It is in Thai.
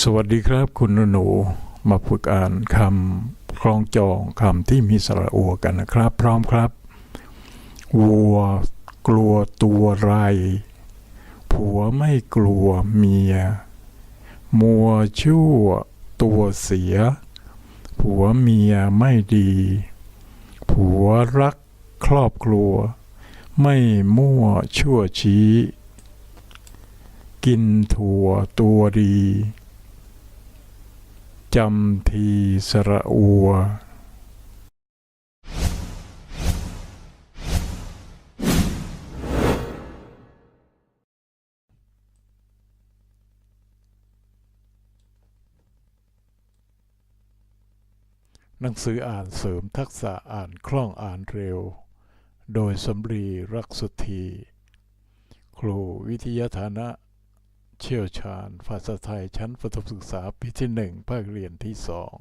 สวัสดีครับคุณหนูมาฝึกอ่านคำคลองจองคำที่มีสระอัวกันนะครับ พร้อมครับ วัวกลัวตัวไร ผัวไม่กลัวเมีย มัวชั่วตัวเสีย ผัวเมียไม่ดี ผัวรักครอบครัว ไม่มั่วชั่วชี้ กินถั่วตัวดี จำทีสระอัวหนังสืออ่านเสริมทักษะอ่านคล่องอ่านเร็ว โดยสำรีรักสุธี ครูวิทยาฐานะ เชี่ยวชาญ ภาษาไทยชั้นประถมศึกษาปีที่หนึ่งภาคเรียนที่สอง